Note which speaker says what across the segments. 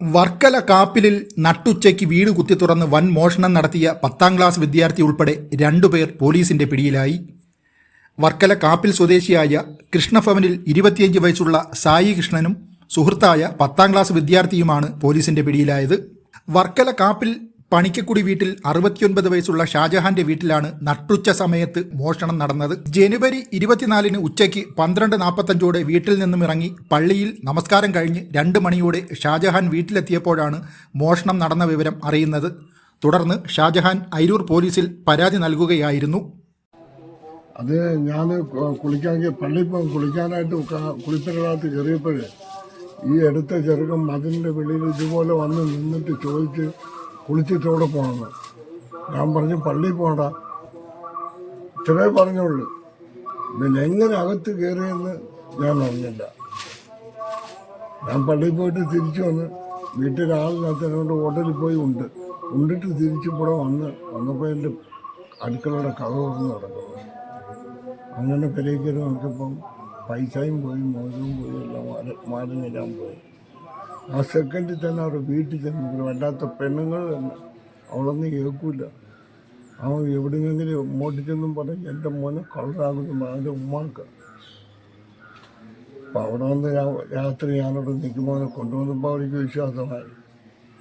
Speaker 1: വർക്കല കാപ്പിലിൽ നട്ടുച്ചയ്ക്ക് വീട് കുത്തി തുറന്ന് വൻ മോഷണം നടത്തിയ പത്താം ക്ലാസ് വിദ്യാർത്ഥി ഉൾപ്പെടെ രണ്ടുപേർ പോലീസിന്റെ പിടിയിലായി. വർക്കല കാപ്പിൽ സ്വദേശിയായ കൃഷ്ണഭവനിൽ ഇരുപത്തിയഞ്ച് വയസ്സുള്ള സായി കൃഷ്ണനും സുഹൃത്തായ പത്താം ക്ലാസ് വിദ്യാർത്ഥിയുമാണ് പോലീസിന്റെ പിടിയിലായത്. വർക്കല കാപ്പിൽ പണിക്കക്കുടി വീട്ടിൽ അറുപത്തിയൊൻപത് വയസ്സുള്ള ഷാജഹാന്റെ വീട്ടിലാണ് നട്ടുച്ച സമയത്ത് മോഷണം നടന്നത്. ജനുവരി ഇരുപത്തിനാലിന് ഉച്ചയ്ക്ക് പന്ത്രണ്ട് നാൽപ്പത്തഞ്ചോടെ വീട്ടിൽ നിന്നും ഇറങ്ങി പള്ളിയിൽ നമസ്കാരം കഴിഞ്ഞ് രണ്ട് മണിയോടെ ഷാജഹാൻ വീട്ടിലെത്തിയപ്പോഴാണ് മോഷണം നടന്ന വിവരം അറിയുന്നത്. തുടർന്ന് ഷാജഹാൻ അരൂർ പോലീസിൽ പരാതി നൽകുകയായിരുന്നു.
Speaker 2: അത് ഞാൻ കുളിക്കാൻ പള്ളി കുളിക്കാനായിട്ട് കുളിപ്പിനകത്ത് കയറിയപ്പോഴേ ഈ അടുത്ത ചെറുക്കം മതിലിന്റെ വെളിയിൽ ഇതുപോലെ വന്ന് നിന്നിട്ട് ചോദിച്ച് കുളിച്ചിട്ടോടെ പോകണമെന്ന് ഞാൻ പറഞ്ഞു പള്ളിയിൽ പോകണ്ട ഇത്രേ പറഞ്ഞുള്ളൂ. പിന്നെ എങ്ങനെ അകത്ത് കയറിയെന്ന് ഞാൻ അറിഞ്ഞില്ല. ഞാൻ പള്ളിയിൽ പോയിട്ട് തിരിച്ചു വന്ന് വീട്ടിൽ ആളിനകത്തിനോട് ഹോട്ടലിൽ പോയി ഉണ്ട്. ഉണ്ടിട്ട് തിരിച്ചിവിടെ വന്ന് വന്നപ്പോൾ എന്റെ അടുക്കളയുടെ കഥ തുറന്ന് നടക്കുന്നു. അങ്ങനെ പെരേക്കരും നോക്കിയപ്പം പൈസയും പോയി മോചനവും പോയി എല്ലാം മാലിന്യം പോയി. ആ സെക്കൻഡിൽ തന്നെ അവിടെ വീട്ടിൽ ചെന്ന് വല്ലാത്ത പെണ്ണുങ്ങൾ തന്നെ. അവളൊന്നും കേൾക്കൂല. അവൻ എവിടെയെങ്കിലും മോട്ടിച്ചെന്നും പറഞ്ഞ് എന്റെ മോനെ കളറാകുന്നു അവന്റെ ഉമ്മാക്ക. അപ്പം അവിടെ വന്ന് രാത്രി ഞാനവിടെ നിൽക്കുമ്പോൾ കൊണ്ടുവന്നപ്പോൾ അവർക്ക് വിശ്വാസമായി.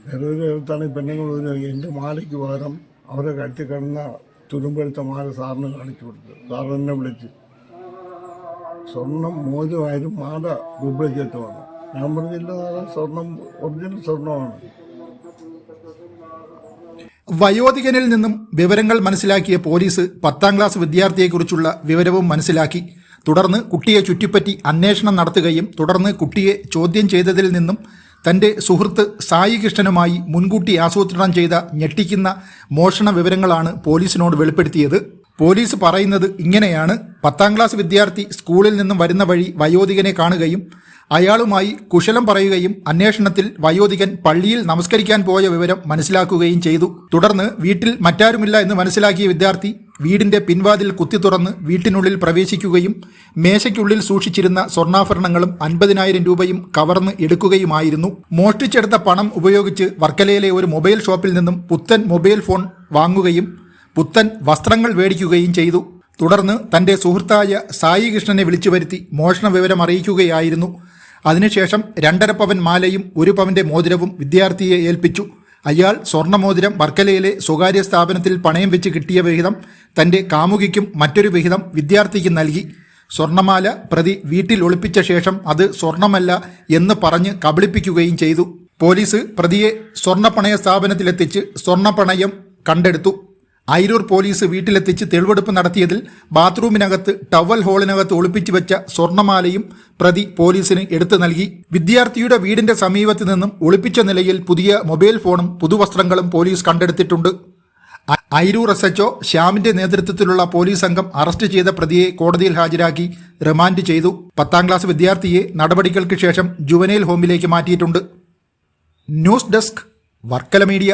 Speaker 2: വേറെ ഒരു ഇടത്താണ് ഈ പെണ്ണുങ്ങൾ ഒരു എന്റെ മാലയ്ക്ക് പകരം അവരെ കഴുത്തി കിടന്ന തുരുമ്പെടുത്ത മാല സാറിന് കാണിച്ചു കൊടുത്തു. സാർ എന്നെ വിളിച്ച്. സ്വർണം മോചമായാലും മാല ഡ്യൂപ്ലിക്കേറ്റ് വന്നു ഞാൻ പറഞ്ഞില്ല സ്വർണം ഒറിജിനൽ സ്വർണമാണ്.
Speaker 1: വയോധികനിൽ നിന്നും വിവരങ്ങൾ മനസ്സിലാക്കിയ പോലീസ് പത്താം ക്ലാസ് വിദ്യാർത്ഥിയെക്കുറിച്ചുള്ള വിവരവും മനസ്സിലാക്കി. തുടർന്ന് കുട്ടിയെ ചുറ്റിപ്പറ്റി അന്വേഷണം നടത്തുകയും തുടർന്ന് കുട്ടിയെ ചോദ്യം ചെയ്തതിൽ നിന്നും തന്റെ സുഹൃത്ത് സായി കൃഷ്ണനുമായി മുൻകൂട്ടി ആസൂത്രണം ചെയ്ത ഞെട്ടിക്കുന്ന മോഷണ വിവരങ്ങളാണ് പോലീസിനോട് വെളിപ്പെടുത്തിയത്. പോലീസ് പറയുന്നത് ഇങ്ങനെയാണ്. പത്താം ക്ലാസ് വിദ്യാർത്ഥി സ്കൂളിൽ നിന്നും വരുന്ന വഴി വയോധികനെ കാണുകയും അയാളുമായി കുശലം പറയുകയും അന്വേഷണത്തിൽ വയോധികൻ പള്ളിയിൽ നമസ്കരിക്കാൻ പോയ വിവരം മനസ്സിലാക്കുകയും ചെയ്തു. തുടർന്ന് വീട്ടിൽ മറ്റാരുമില്ല എന്ന് മനസ്സിലാക്കിയ വിദ്യാർത്ഥി വീടിന്റെ പിൻവാതിൽ കുത്തി തുറന്ന് വീട്ടിനുള്ളിൽ പ്രവേശിക്കുകയും മേശയ്ക്കുള്ളിൽ സൂക്ഷിച്ചിരുന്ന സ്വർണാഭരണങ്ങളും അൻപതിനായിരം രൂപയും കവർന്ന് എടുക്കുകയുമായിരുന്നു. മോഷ്ടിച്ചെടുത്ത പണം ഉപയോഗിച്ച് വർക്കലയിലെ ഒരു മൊബൈൽ ഷോപ്പിൽ നിന്നും പുത്തൻ മൊബൈൽ ഫോൺ വാങ്ങുകയും പുത്തൻ വസ്ത്രങ്ങൾ മേടിക്കുകയും ചെയ്തു. തുടർന്ന് തന്റെ സുഹൃത്തായ സായി കൃഷ്ണനെ വിളിച്ചു വരുത്തി മോഷണ വിവരം അറിയിക്കുകയായിരുന്നു. അതിനുശേഷം രണ്ടര പവൻ മാലയും ഒരു പവന്റെ മോതിരവും വിദ്യാർത്ഥിയെ ഏൽപ്പിച്ചു. അയാൾ സ്വർണമോതിരം വർക്കലയിലെ സ്വകാര്യ സ്ഥാപനത്തിൽ പണയം വെച്ച് കിട്ടിയ വിഹിതം തന്റെ കാമുകിക്കും മറ്റൊരു വിഹിതം വിദ്യാർത്ഥിക്ക് നൽകി. സ്വർണമാല പ്രതി വീട്ടിൽ ഒളിപ്പിച്ച ശേഷം അത് സ്വർണമല്ല എന്ന് പറഞ്ഞ് കബളിപ്പിക്കുകയും ചെയ്തു. പോലീസ് പ്രതിയെ സ്വർണപ്പണയ സ്ഥാപനത്തിലെത്തിച്ച് സ്വർണപ്പണയം കണ്ടെടുത്തു. അയിരൂർ പോലീസ് വീട്ടിലെത്തിച്ച് തെളിവെടുപ്പ് നടത്തിയതിൽ ബാത്റൂമിനകത്ത് ടവൽ ഹോളിനകത്ത് ഒളിപ്പിച്ചു വെച്ച സ്വർണമാലയും പ്രതി പോലീസിന് എടുത്തു നൽകി. വിദ്യാർത്ഥിയുടെ വീടിന്റെ സമീപത്ത് നിന്നും ഒളിപ്പിച്ച നിലയിൽ പുതിയ മൊബൈൽ ഫോണും പുതുവസ്ത്രങ്ങളും പോലീസ് കണ്ടെടുത്തിട്ടുണ്ട്. ഐരൂർ എസ് എച്ച്ഒ ശ്യാമിന്റെ നേതൃത്വത്തിലുള്ള പോലീസ് സംഘം അറസ്റ്റ് ചെയ്ത പ്രതിയെ കോടതിയിൽ ഹാജരാക്കി റിമാൻഡ് ചെയ്തു. പത്താം ക്ലാസ് വിദ്യാർത്ഥിയെ നടപടികൾക്ക് ശേഷം ജുവനൈൽ ഹോമിലേക്ക് മാറ്റിയിട്ടുണ്ട്. News desk Varkala media.